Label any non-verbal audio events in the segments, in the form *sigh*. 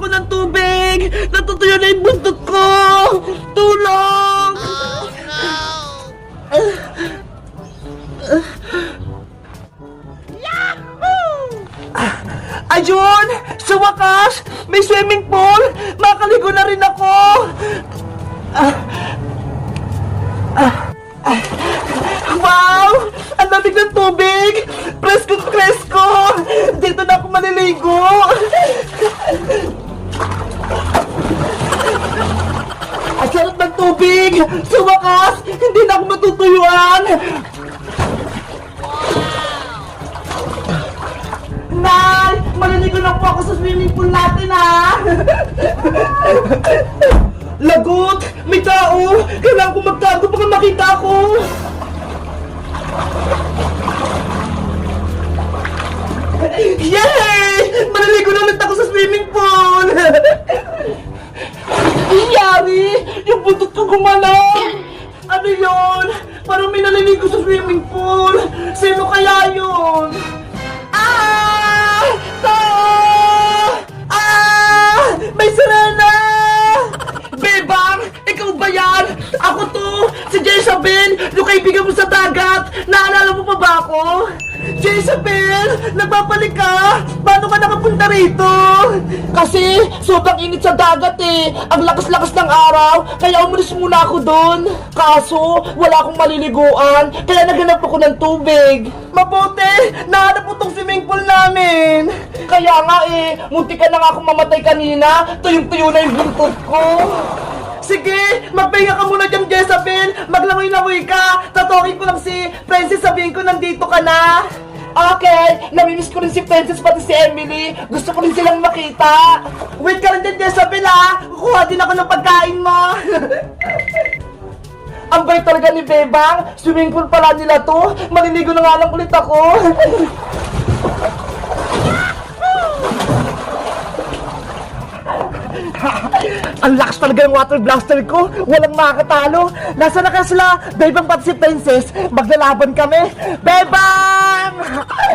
ako ng tubig! Natutuyo na yung buntot ko! Tulong! Ayun! Sa wakas! May swimming pool! Makaligo na rin ako! Ah. Ah. Ah. Wow! Ang lamig ng tubig! Presko presko! Dito na ako maliligo! Ang sarap ng tubig! Sa wakas! Hindi na ako matutuyuan! Nay! Maliligo na po ako sa swimming pool natin, ha! Lagot! May tao! Kailangan ko magtago baka makita ako! Yay! Maliligo na ulit ako sa swimming pool! Yari! Yung buntot ko gumalaw! Ano yon? Parang may naliligo sa swimming pool! Sino kaya yun? Ah! Tao! Ah! May sirena! Bebang! Ikaw ba yan? Ako to! Si Jezabel! Yung kaibigan mo sa dagat! Naalala mo pa ba ako? Jezabel! Nagbabalik ka! Paano ka nakapunta rito? Kasi sobrang init sa dagat eh! Ang lakas-lakas ng araw! Kaya umalis muna ako doon! Kaso, wala akong maliliguan! Kaya naghanap ako ng tubig! Mabuti! Nahanap mo tong swimming pool namin! Kaya nga eh, munti ka na nga akong mamatay kanina! Tuyong-tuyo na yung buntot ko! Sige, magpahinga ka muna dyan, Jezabel! Maglangoy-langoy ka! Tatokin ko lang si Princess, sabihin ko nandito ka na! Okay, namimiss ko rin si Princess pati si Emily. Gusto ko rin silang makita. Wait ka lang dyan, Jezabel ha! Kukuha din ako ng pagkain mo! *laughs* Ang bait talaga ni Bebang! Swimming pool pala nila to! Maliligo na nga lang ulit ako! *laughs* Ang lakas talaga ng water blaster ko. Walang makakatalo. Nasaan na kaya sila? Bebang pati si Princess. Maglalaban kami. Bebang!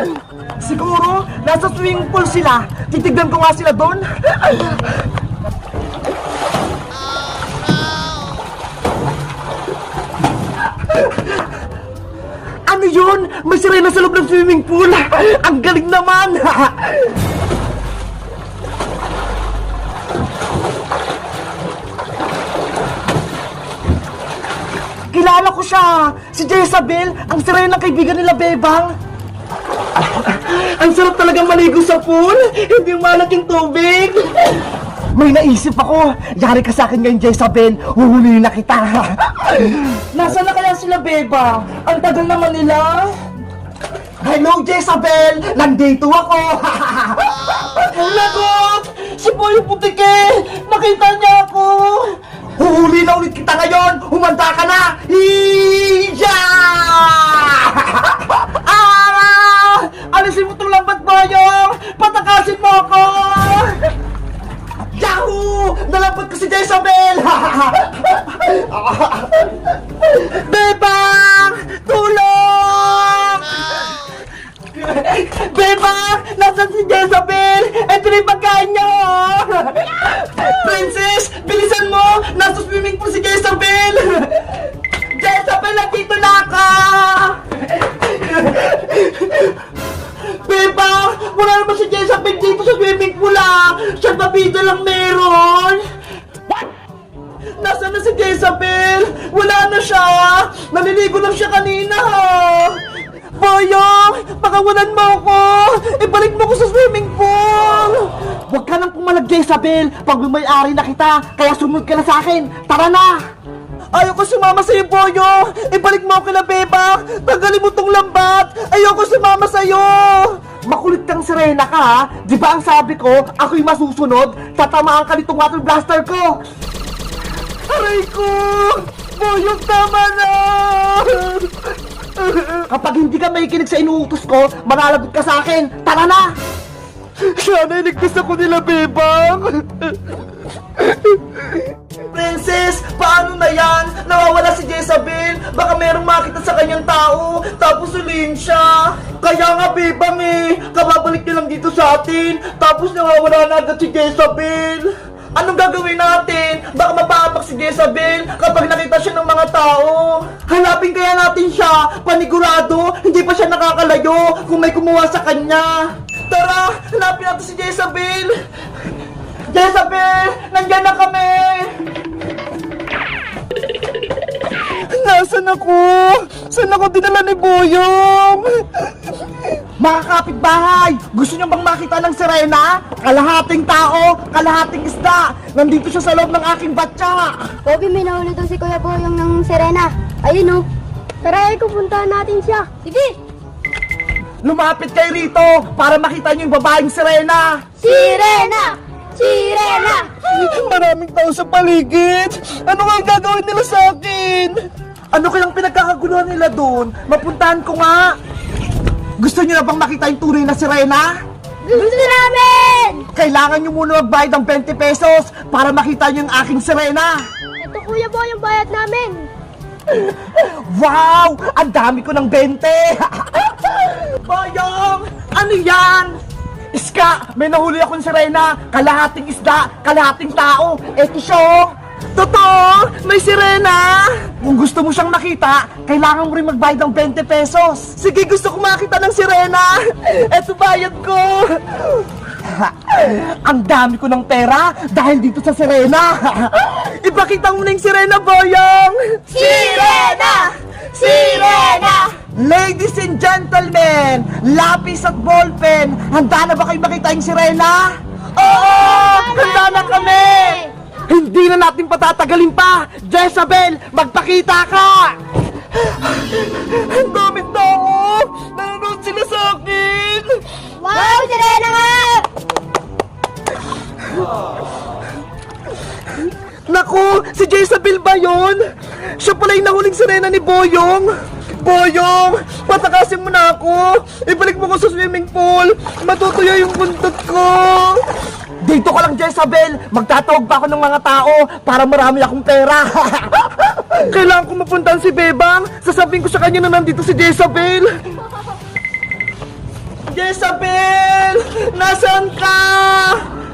*laughs* Siguro, nasa swimming pool sila. Titignan ko nga sila doon. Ano yun? May sirena sa loob ng swimming pool. Ang galing naman. *laughs* Kilala ko siya! Si Jezabel, ang sirena ng kaibigan nila Bebang! *laughs* ang sarap talagang maligo sa pool! Hindi malat yung tubig! May naisip ako! Yari ka sa akin ngayon, Jezabel! Huhulihin na kita! *laughs* Nasaan na kaya sila, Beba? Ang tagal naman nila! Hello, Jezabel! Nandito ako! *laughs* Lagot! Si Boy putike! Nakita niya ako! Huhuli na ulit kita ngayon! Humanda ka na! Hiya! *laughs* Jezabel, nandito na ako! Bebang! Wala naman si Jezabel dito sa swimming pool, ah! Siya ba dito lang meron? Nasaan na si Jezabel? Wala na siya! Naliligo lang siya kanina, ha! Boyong! Pakawalan mo ako! Ibalik mo ko sa swimming pool! Huwag ka nang pumalag, Jezabel! Pag may-ari na kita, kaya sumunod ka na sa akin! Tara na! Ayoko sumama sa'yo, Boyo! Ibalik mo ako kila Bebang! Tanggalin mo tong lambat! Ayoko sumama sa'yo! Makulit kang sirena ka, ha? Di ba ang sabi ko, ako'y masusunod? Tatamaan ka nitong water blaster ko! Aray ko! Boyong tama na! Kapag hindi ka makikinig sa inuutos ko, malalagot ka sa akin! Tara na! Sana iligtas ako nila, Bebang! Princess, paano na yan? Nawawala si Jezabel. Baka merong makita sa kanyang tao, tapos ulihin siya. Kaya nga, Bebang eh, kababalik niya lang dito sa atin, tapos nawawala na agad si Jezabel. Anong gagawin natin? Baka mapahamak si Jezabel kapag nakita siya ng mga tao. Hanapin kaya natin siya, panigurado, hindi pa siya nakakalayo kung may kumuha sa kanya. Tara, hanapin natin si Jezabel. Jezabel, nandyan na kami. Nasaan ako? Saan ako dinala ni Boyong? Mga kapitbahay, gusto niyo bang makita ng sirena? Kalahating tao, kalahating isda. Nandito siya sa loob ng aking batya. Pogi, may nahuli daw si Kuya Boyong ng Serena. Ayun oh. Tara, ay pupuntahan natin siya. Sige! Lumapit kayo rito para makita niyo yung babaeng sirena. Sirena! Sirena! Maraming tao sa paligid. Ano nga ang gagawin nila sa akin? Ano kayang pinagkakaguluhan nila doon? Mapuntahan ko nga. Gusto niyo na bang makita yung tunay na sirena? Gusto namin! Kailangan nyo muna magbayad ng 20 pesos para makita nyo yung aking sirena. Ito Kuya Boyong bayad namin. Wow! Ang dami ko ng 20! *laughs* Bayong! Ano yan? Iska! May nahuli akong sirena! Kalahating isda! Kalahating tao! Eto siya! oh. Totoo! May sirena! Kung gusto mo siyang makita, kailangan mo rin magbayad ng 20 pesos. Sige, gusto ko makita ng sirena! Eto bayad ko! Ang dami ko ng pera dahil dito sa sirena! Ipakita mo na yung sirena, Boyong! Sirena! Sirena! Ladies and gentlemen, lapis at ballpen, handa na ba kayo makita yung sirena? Oo! Handa na kami! Hindi na natin patatagalin pa! Jezabel, magpakita ka! Yun? Siya pala yung nahuling sirena ni Boyong. Boyong, patakasin mo na ako. Ibalik mo ko sa swimming pool. Matutuyo yung buntot ko. Dito ka lang, Jezabel. Magtatawag pa ako ng mga tao para marami akong pera. *laughs* Kailangan ko mapuntahan si Bebang. Sasabihin ko sa kanya na nandito si Jezabel. Jezabel! Nasaan ka?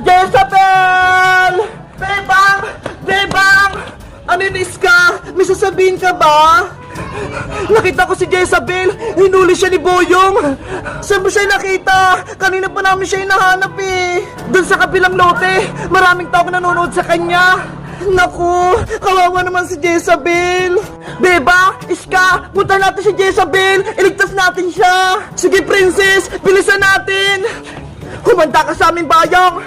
Jezabel! Bebang! Bebang! Aninis ka? May sasabihin ka ba? Nakita ko si Jezabel! Hinuli siya ni Boyong! Saan mo siya nakita? Kanina pa namin siya hinahanap eh! Doon sa kabilang lote! Maraming tao nanonood sa kanya! Naku, kawawa naman si Jezabel. Beba, Iska, punta natin si Jezabel. Iligtas natin siya. Sige, princess, bilisan natin. Humanda ka sa aming bayang.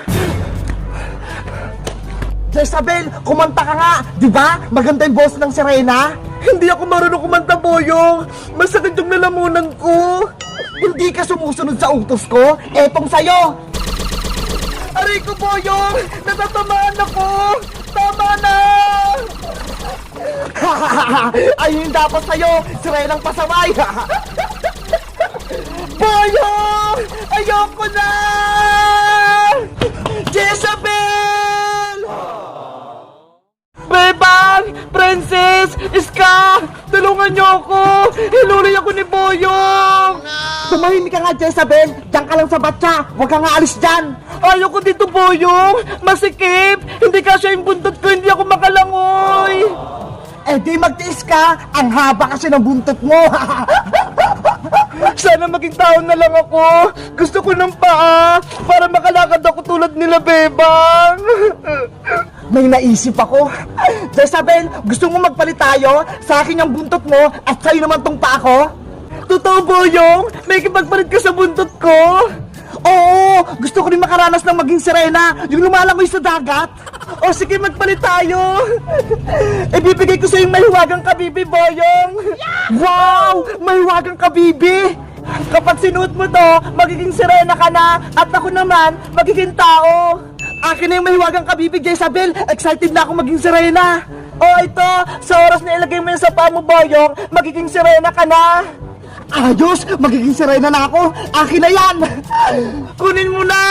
Jezabel, kumanta ka nga. Di ba? Maganda yung boss ng Serena. Hindi ako marunong kumanta, Boyong. Masakit yung lalamunan ko. Hindi ka sumusunod sa utos ko. Etong sayo. Aray ko, Boyong! Natatamaan ako! Tama na! *laughs* Ayun dapat sa'yo! Sirenang pasaway! *laughs* Boyong! Ayoko na! Jezabel! Bebang! Princess! Iska! Tulungan niyo ako! Hinuli ako ni Boyong! Tumahimik ka nga, Jezabel! Diyan ka lang sa batya! Huwag ka nga alis dyan! Ayoko dito, Boyong! Masikip! Hindi kasya yung buntot ko! Hindi ako makalangoy! Eh di magtiis ka! Ang haba kasi ng buntot mo! *laughs* Sana maging tao na lang ako! Gusto ko ng paa para makalakad ako tulad nila, Bebang! *laughs* May naisip ako. Jezabel, gusto mo magpalit tayo? Sa akin yung buntot mo at sa'yo naman tong paa ko? Totoo, Boyong? May kipagpalit ka sa buntot ko? Oo! Gusto ko rin makaranas ng maging sirena, yung lumalangoy sa dagat. O sige, magpalit tayo. Ibibigay ko sa yung mahiwagang kabibi, Boyong. Wow! Mahiwagang kabibi! Kapag sinuot mo to, magiging sirena ka na at ako naman, magiging tao. Akin na yung mahiwagang kabibig, Jezabel. Excited na ako maging sirena. O ito, sa oras na ilagay mo yun sa paa mo, Boyong, magiging sirena ka na. Ayos! Magiging sirena na ako! Akin na yan! Kunin mo na!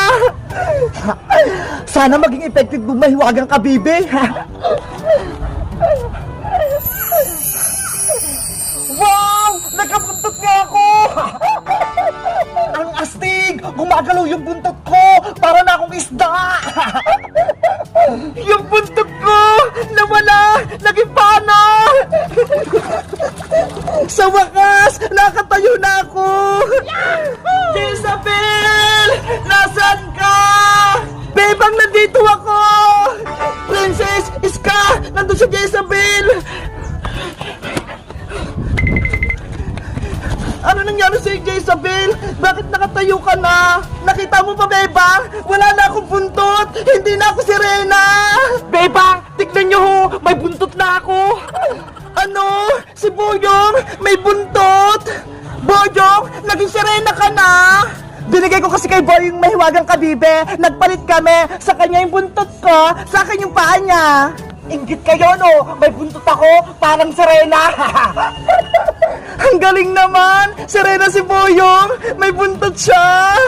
Sana maging effective yung mahiwagang kabibi! wow! Nagkapuntot nga ako! Ang astig! gumagalaw yung buntot Jezabel! Ano nangyari sa Jezabel? Bakit nakatayo ka na? Nakita mo ba, Bebang? Wala na akong buntot! Hindi na ako si Rena! Bebang, tignan nyo ho! May buntot na ako! Ano? Si Boyong? May buntot? Boyong, naging si Rena ka na? Binigay ko kasi kay Boyong mahiwagang kabibe. Nagpalit kami. Sa kanya yung buntot ko, sa akin yung paa niya. Ingit kayo, no? May buntot ako, parang si Rena. *laughs* Ang galing naman! Serena si Boyong! May buntot siya!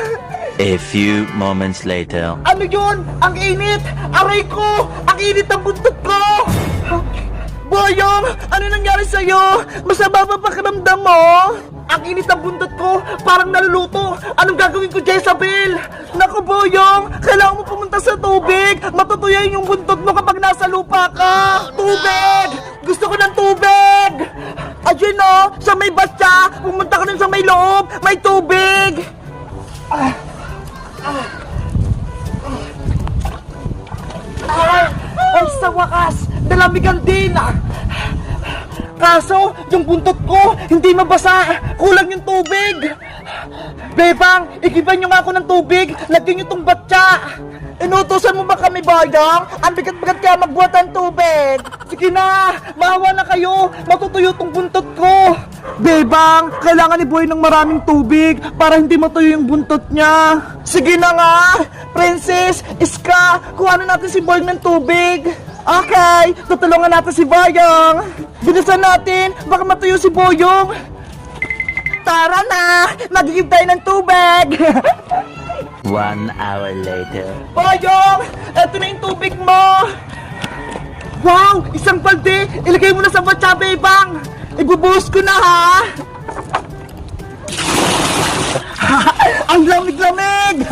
A few moments later. Ano yun? Ang init! Aray ko! Ang init ng buntot ko! Boyong! Ano nangyari sa'yo? Masama ba pakiramdam mo? Ang init ng buntot ko! Parang naluluto! Anong gagawin ko, Jezabel? Naku, Boyong! Kailangan mo pumunta sa tubig! Matutuyo yung buntot mo kapag nasa lupa ka! Tubig! Gusto ko ng tubig! Ayun o! Sa may batya! Pumunta ka dun sa may loob! May tubig! Ay, ay sa wakas, dalamigan din. Kaso, yung buntot ko, hindi mabasa. Kulang yung tubig. Bebang, ikiban nyo nga ako ng tubig. Lagyan nyo tong batya. Inutusan mo ba kami, Bayang? Ang bigat-bigat kaya magbuhat ng tubig. Sige na, maawa na kayo. Matutuyo tong buntot ko. Bebang, kailangan ni Boy ng maraming tubig para hindi matuyo yung buntot niya. Sige na nga, Princess, Iska, kuha na natin si Boy ng tubig. Okay, tutulungan natin si Boyong. Bilisan natin, baka matuyo si Boyong. Tara na, magigib tayo ng tubig. *laughs* One hour later. Boyong, eto na yung tubig mo. Wow, isang balde. Ilagay mo na sa batya, bebang. Ibubuhos ko na, ha? *laughs* Ang lamig-lamig!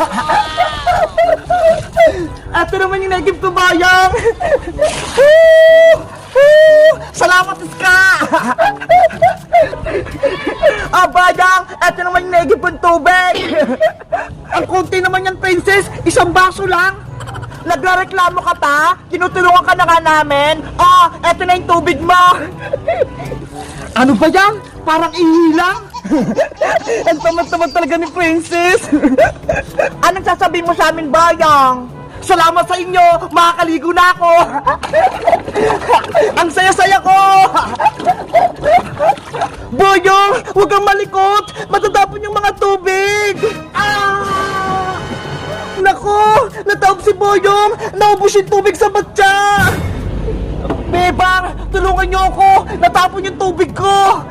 Ito naman yung nagib ko, Bayang! *laughs* Salamat, Nagib kong tubig! *laughs* Ang konti naman yan, Princess! Isang baso lang! Nagreklamo ka pa? Tinutulungan ka na nga namin? Oh, eto na yung tubig mo! *laughs* Ano ba yan? Parang ihilang? *laughs* Ang tamad-tamad talaga ni Princess! Anong sasabihin mo sa amin, Bayang? Salamat sa inyo! Makakaligo na ako! *laughs* Ang saya-saya ko! Boyong! Huwag kang malikot! Matatapon yung mga tubig! Ah! Nako! Nataob si Boyong! Naubos yung tubig sa batya! Bebang! Tulungan niyo ako! Natapon yung tubig ko!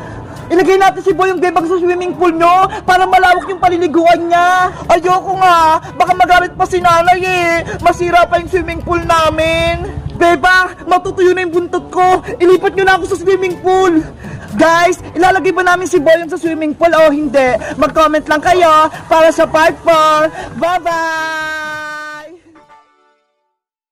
Ilagay natin si Boyong Bebang sa swimming pool nyo para malawak yung paliliguan niya. Ayoko nga. Baka magalit pa si nanay eh. Masira pa yung swimming pool namin. Bebang, matutuyo na yung buntot ko. Ilipat nyo na ako sa swimming pool. Guys, ilalagay ba namin si Boyong sa swimming pool o hindi? Mag-comment lang kayo para sa part 4. Bye-bye!